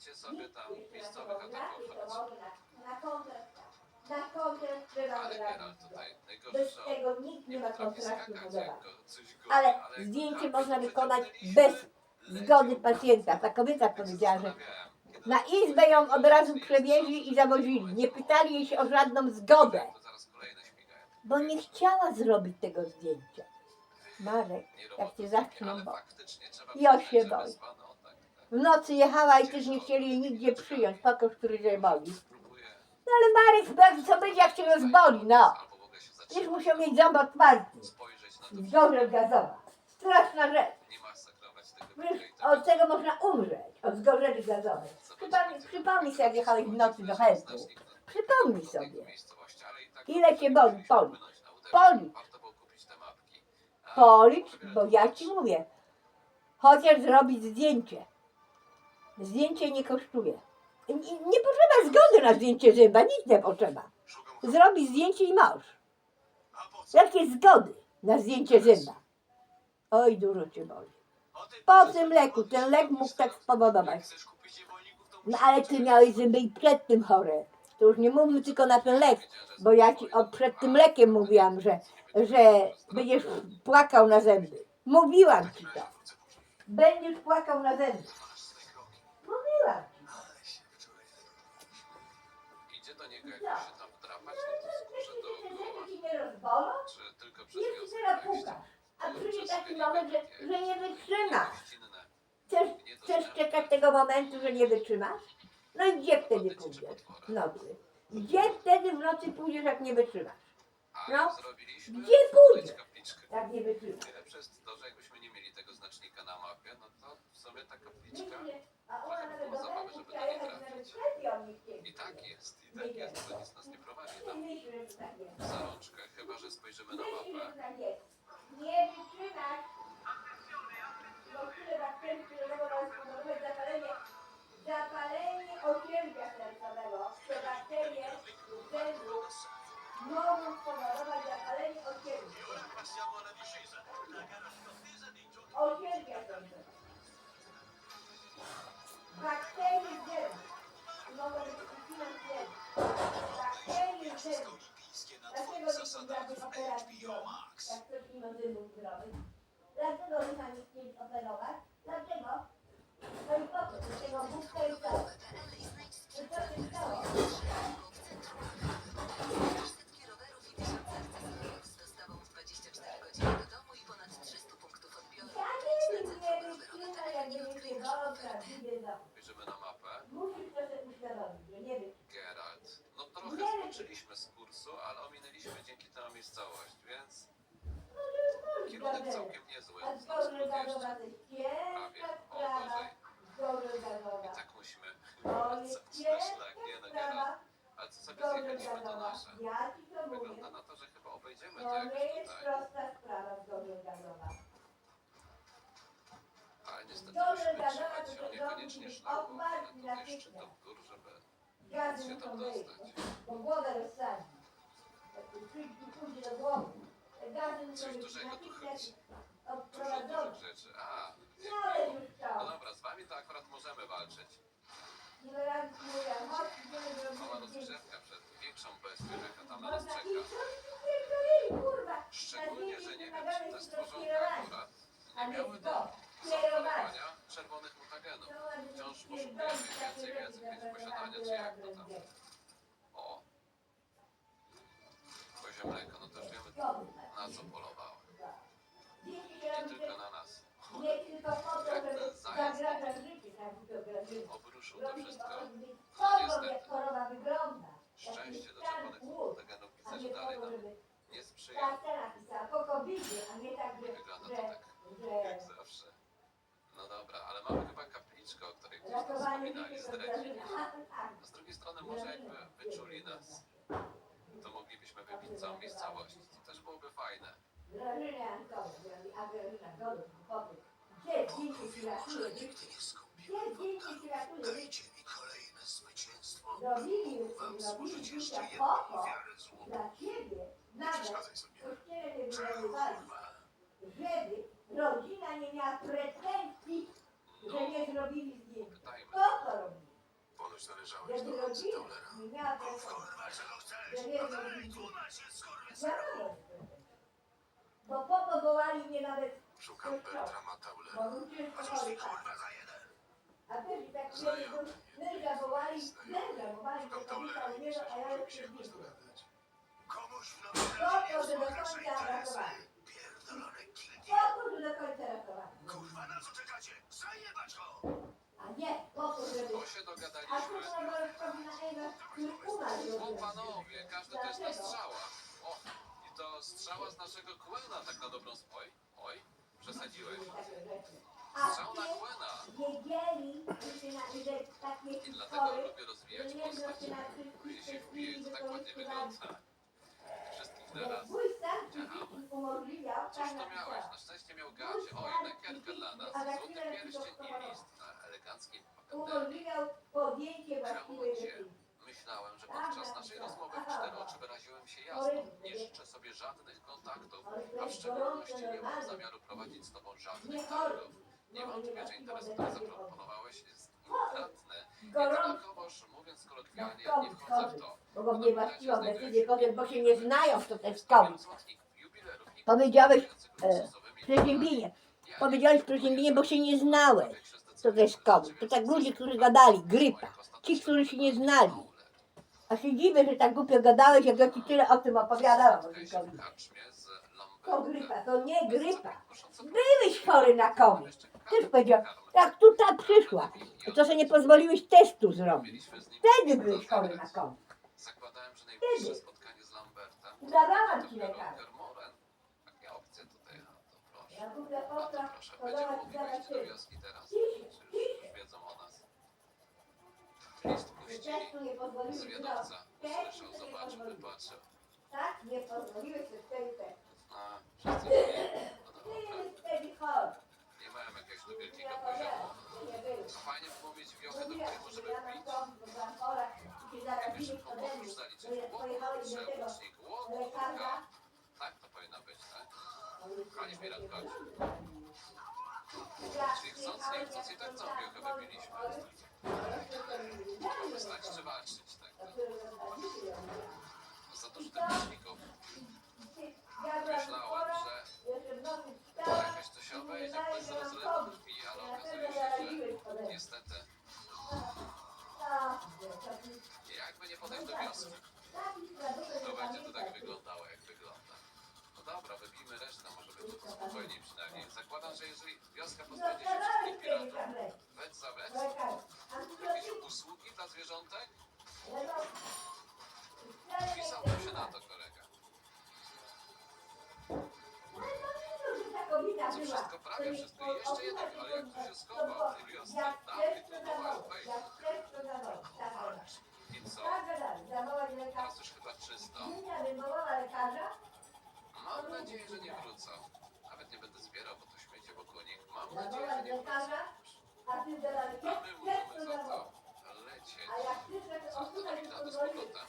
Lećcie sobie tam miejscowych ataków Na kontrakt, na kontrakt Ale Geralt tutaj najgorsze, Bez że tego nikt nie nie ma potrafi kontraktu skakać, budować. jak go coś goni, Ale jak zdjęcie go można wykonać bez leci. zgody pacjenta. Ta kobieta się powiedziała, że zastanawiałem, kiedy na izbę ją od razu przewieźli i zawozili. Nie pytali jej się o żadną zgodę, To zaraz kolejne śmigają. bo nie chciała zrobić tego zdjęcia. Marek, Nie jak roboty cię zaczną ale bo- faktycznie trzeba Ja przyznać, się że boję. W nocy jechała i też nie chcieli jej nigdzie przyjąć, pokaż, który się boli. No ale Marek co będzie, jak się no. albo mogę się Już musiał mieć ząb otwarty. Zgorzel gazowa. Straszna rzecz. Wiesz, od tego można umrzeć, od zgorzeli gazowej. Przypomnij, przypomnij sobie, jak jechałeś w nocy do Helku. Przypomnij sobie. Ile cię boli? Policz. Policz. Policz, bo ja ci mówię. Chociaż zrobić zdjęcie. Zdjęcie nie kosztuje. Nie, nie potrzeba zgody na zdjęcie zęba, nic nie potrzeba. Zrobić zdjęcie i masz. Jakie zgody na zdjęcie zęba? Oj, dużo cię boli. Po tym leku, ten lek mógł tak spowodować. No ale ty miałeś zęby i przed tym chore. To już nie mówmy tylko na ten lek, bo ja ci przed tym lekiem mówiłam, że, że będziesz płakał na zęby. Mówiłam ci to. Będziesz płakał na zęby. Mówiłam ci. Idzie do niego jak się tam wdrapać, no to skórze dookoła, rozbolą? czy tylko przez Jeszcze wiosnę teraz pukasz. A przyjdzie taki moment, że, że nie wytrzymasz. Gościnne. Chcesz, chcesz czekać tego momentu, że nie wytrzymasz? No i gdzie wtedy pójdziesz? W nocy. Gdzie wtedy w nocy pójdziesz, jak nie wytrzymasz? A No. zrobiliśmy? Gdzie pójdzie? Kapliczkę. Jak nie wytrzymasz. Najlepsze jest to, że jakbyśmy nie mieli tego znacznika na mapie, no to w sumie ta kapliczka a ona nawet do zabawy, Belku żeby chciała na nie jechać, trafić. nawet on nie chcieli. i tak jest, i tak jest, to nic nas nie prowadzi Nie tam myślę, że tak jest. w zarączkę, chyba że spojrzymy na Myślę, że mapę. tak jest. Nie wytrzymasz. Bo tyle bakterii, które mogą nam spowodować. Zapalenie miejscowość, więc kierunek całkiem niezły. Prawie. O, gorzej. I tak musimy wracać na szlak, nie Geralt. sprawa. Ale co sobie zjechaliśmy to gazowa. nasze. Wygląda na to, że chyba obejdziemy to jakoś jest tutaj. Ale niestety musimy trzymać się niekoniecznie szlaku, ale tutaj szczytów gór, żeby się tam dostać. bo głowę rozsadzi. Coś dużego tu chodzi. Dużo dużych rzeczy. A, No no dobra, z wami to akurat możemy walczyć. Mała rozgrzewka przed większą bestią, jaka tam na nas czeka. Szczególnie, że nie wiem, czy te stworzonka akurat nie miały do zaoferowania czerwonych mutagenów. Wciąż poszukujemy więcej wiedzy, że posiadania, czy jak to tam. zdjęć. O, kozie mleko, no już wiemy na co się Nie tylko na nas. Nie tylko po to, Jak ten tak grażyło. Obruszył to wszystko. No niestety. Szczęście do czerwonych A widzę, nie że dalej nam nie sprzyja. tak tak, Wygląda to tak jak że zawsze. No dobra, ale mamy chyba kapliczkę, o której gdzieś tam ratowanie wspominali życia z to Dredzi. Grażyna. Tak. A z drugiej strony może jakby wyczuli nas, to moglibyśmy wybić całą miejscowość. To też byłoby fajne. Grażyna Antonia, a Grażyna głupoty. Gdzie zdjęcie ci ratuje Gdzie zdjęcie ci ratuje? Dajcie mi kolejne zwycięstwo. Robili już, Wam służyć jeszcze jedną po to, ofiarę złota. dla ciebie, Nie nawet przeszkadzaj sobie. w kościele nie wygrywali. Żeby rodzina nie miała pretensji, że nie zrobili. Pytajmy. Po co robili? Ponoć należałeś do rodzina Taulera. nie pretensji. Kurwa, czego chcesz? Nie No dalej, tłumacz się, skurwysynu. Bo po to wołali mnie nawet, Szukam Bertrama Taulera. A cóż ty kurwa za jeden? A i tak męża, męża wołali, męża wołali, Szukam Taulera i myślę, że możemy się jakoś nie dogadać. Komuś w do są nasze końca interesy. Pierdolone gildie. Że do końca ratowali. Kurwa, na co czekacie? Zajebać go! A nie po to, żeby... Bo się A tu dogadaliśmy. rozpocząć na Ewa, który umarł. O panowie, każdy to jest na strzała. O, i to strzała z naszego kłena, tak na dobrą spoj. Oj, przesadziłeś. A Strzał na ty kłena. wiedzieli, że na że tak I dlatego chory, lubię rozwijać nie postać. wnosi na Gdzie się wszystkich wbije, to tak ładnie wygląda. Wszystkich naraz. Umożliwiał, Cóż tak to miałeś? Na szczęście miał gacie. Oj, nekierkę dla nas. Złoty pierścień i list podjęcie właściwej Kramocie. decyzji. Myślałem, że podczas naszej rozmowy w cztery oczy wyraziłem się jasno. Nie życzę sobie żadnych kontaktów, a w szczególności nie mam zamiaru prowadzić z tobą żadnych dialogów. Niewątpliwie, że interes, który zaproponowałeś jest intratny. Jednakowoż, mówiąc kolokwialnie, nie wchodzę w to. Mogą mnie właściwą decyzję podjąć, bo się nie znają w to jubilerów i Powiedziałeś, e. Ja Powiedziałeś przeziębienie, bo się nie znałeś. To te skały. To tak ludzie, którzy gadali. Grypa. Ci, którzy się nie znali. A się dziwię, że tak głupio gadałeś, jak ja ci tyle o tym opowiadałam. To grypa, to nie grypa. Byłeś chory na COVID. Też powiedział, jak tu ta przyszła, to że nie pozwoliłeś testu zrobić. Wtedy byłeś chory na COVID. Lambertem Zadałam ci lekarza. Kermoren. Jakie opcje tutaj, a to proszę. Ja mówię, A to potra, proszę, będziemy mogli zaraz wejść do ty. wioski teraz. Czy już, wiedzą o nas. List puścili. Testu nie pozwoliłeś zrobić. Zwiadowca Testu usłyszał, nie zobaczył, wypatrzył. Tak, nie pozwoliłeś sobie wtedy testu. A, wszyscy mówili, no Ty dobra, jest wtedy chory. nie mają jakiegoś do wielkiego poziomu. nie byłeś. Fajnie było mieć wioskę, do której możemy na wbić. Jakby szybko podróż zaliczyć. jak Ło, pojechałeś kurczę, do Mi rad chodzi. Czyli chcąc, nie chcąc i tak całą piłkę wybiliśmy. Mamy znać czy walczyć, tak? Za dużo tych myślników. Myślałem, że jakoś to się obejdzie bez rozrywu krwi, ale okazuje się, że niestety jakby nie podejść do wioski, to będzie to tak wyglądało. No dobra, wybijmy resztę, może będzie to spokojniej przynajmniej. Zakładam, że jeżeli wioska pozbędzie się wszystkich piratów, wec za wec, jakieś usługi dla zwierzątek, pisałbym się na to, kolega. Co wszystko, prawie wszystko. I jeszcze jeden, ale jak tu się schował w tej wiosce, dawaj, wejdź. I co? Teraz już chyba czysto. Mam nadzieję, że nie wrócą. Nawet nie będę zbierał, bo to śmiecie wokół nich. Mam nadzieję, że nie wrócą. A my możemy za to lecieć. Co, do Nowigradu z powrotem?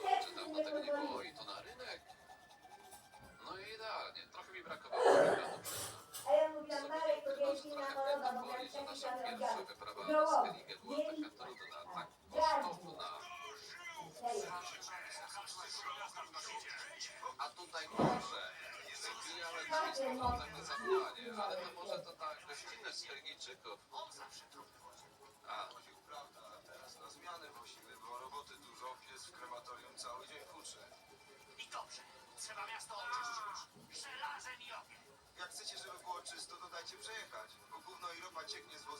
Kurczę, dawno tego nie było i to na rynek. No i idealnie. Trochę mi brakowało. A ja mówiłam, Marek, to trochę na choroba, to bo nasza się pierwsza wyprawa na Gołąb. Skellige była taka trudna, tak kosztowna. Powrotem na ale to może to ta gościnność Skelgijczyków. A, Chodził prawda, teraz na zmianę musimy, bo roboty dużo, pies w krematorium cały dzień huczy. I dobrze. Trzeba miasto oczyścić. Żelazem i ogniem. Jak chcecie, żeby było czysto, to dajcie przejechać, bo gówno i ropa cieknie z wozu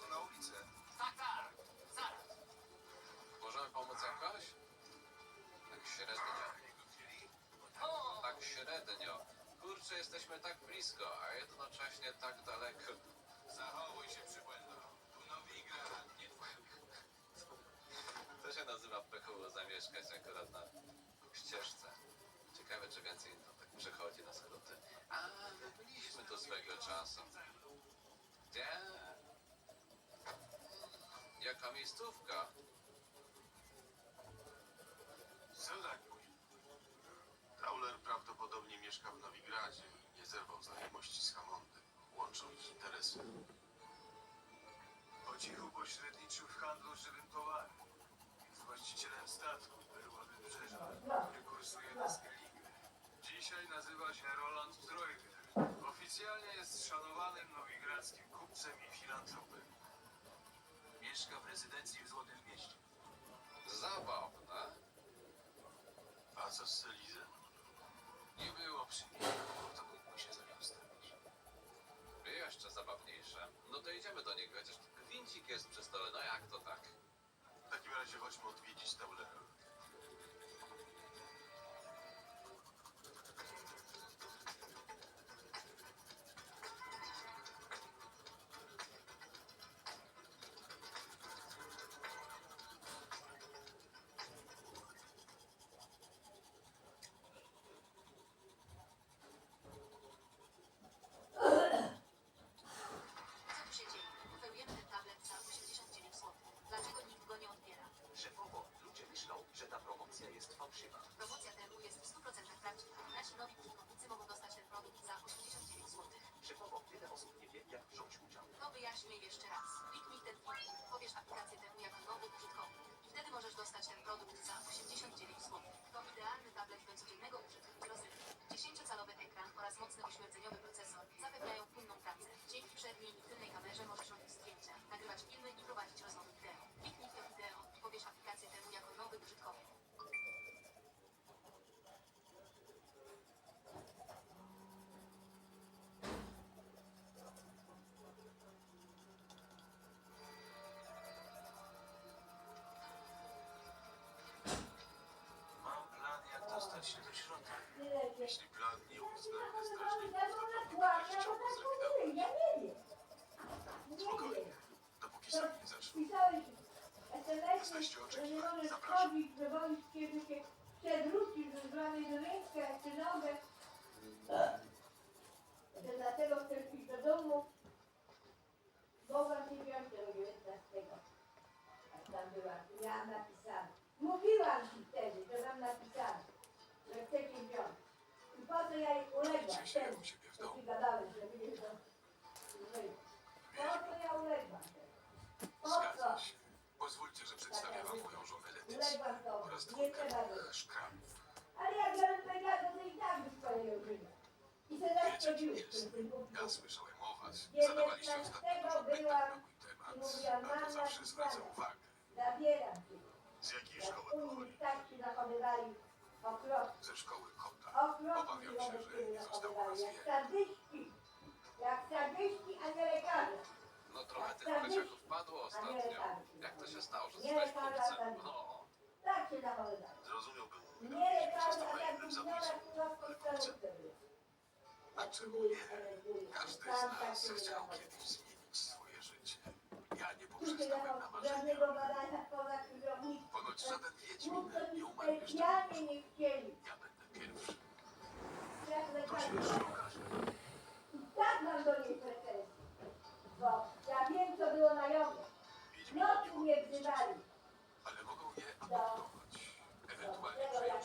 blisko, a jednocześnie tak daleko. Zachowuj się, przybłędo. Tu Nowigrad, nie twoja To się nazywa pechowo zamieszkać akurat na ścieżce. Ciekawe, czy więcej to tak przychodzi na skróty. A, my byliśmy tu swego czasu. Gdzie? Jaka miejscówka? Co tak późno? Tauler prawdopodobnie mieszka w Nowigradzie. Zerwał znajomości z Hammondem. Łączą ich interesy. Po cichu pośredniczył w handlu żywym towarem. Jest właścicielem statku Perła Wybrzeża, który kursuje na Skellige. Dzisiaj nazywa się Roland Treuger. Oficjalnie jest szanowanym nowigradzkim kupcem i filantropem. Mieszka w rezydencji w Złotym Mieście. Zabawne. A co z Selizem? Nie było przy nim, to mógłby się za nią stawić. Jeszcze zabawniejsze. No to idziemy do niego, chociaż wincik jest przy stole, no jak to tak? W takim razie chodźmy odwiedzić Taulerę. Ten pobierz aplikację temu jako nowy użytkownik. Wtedy możesz dostać ten produkt za 89 zł. To idealny tablet do codziennego użytku rozrywki. 10-calowy ekran oraz mocny ośmiordzeniowy procesor zapewniają płynną pracę. Dzięki przedniej i tylnej dostać się do środka. Jeśli plan nie Ja strażników, to pewnie ładnie, będziesz chciał ale go zlikwidować. mówię, ja nie wiem. Nie Spokojnie, dopóki sam nie zaczną. Jesteście nie oczekiwani. Zapraszam. że boisz że się przewrócisz, rękę czy nogę. Że dlatego chcesz iść do domu. Bo właśnie piątego 19. Jak tam była, miałam napisane. Mówiłam ci wtedy, Co ja jej uległam jak u siebie w To domu. gadałeś, że. Po co ja uległam? Po co? Pozwólcie, że przedstawię wam moją żonę Letycję Uległam to. oraz Nie dwójkę trzeba szkramów. Ale jak ja bym powiedziała, to i tak byś swojego życia. I se Wiecie, kim zaszkodziłeś tym jestem. tym Ja słyszałem o was. Nie Zadawaliście ostatnio dużo pytań byłam na mój temat, i mówiłam, a to zawsze zwraca uwagę. Zabieram cię. Z jakiej Jak szkoły pochodzi? tak się zachowywali okropnie. Ze szkoły Obawiam się że nie zachowywali. Jak rozwijane. sadyści. Jak sadyści, a nie lekarze. No trochę tych poleciaków padło ostatnio. Jak to się stało, że zostałeś kupcem? No. Tak się zachowywali. Zrozumiałbym, Nie lekarze, został a tak naiwnym wygląda zabójcą. kurwa w podstawówce były. A czemu nie? Każdy z nas chciał kiedyś zmienić swoje życie. Ja nie poprzestałem na żadnego marzeniach. badania poza krzyżownikiem. Ponoć żaden wiedźmin nie umarł jeszcze. specjalnie nie chcieli. Ja i tak masz do niej pretensje. Bo ja wiem, co było na jobie. Noc mnie wzywali. Ale mogą je... Do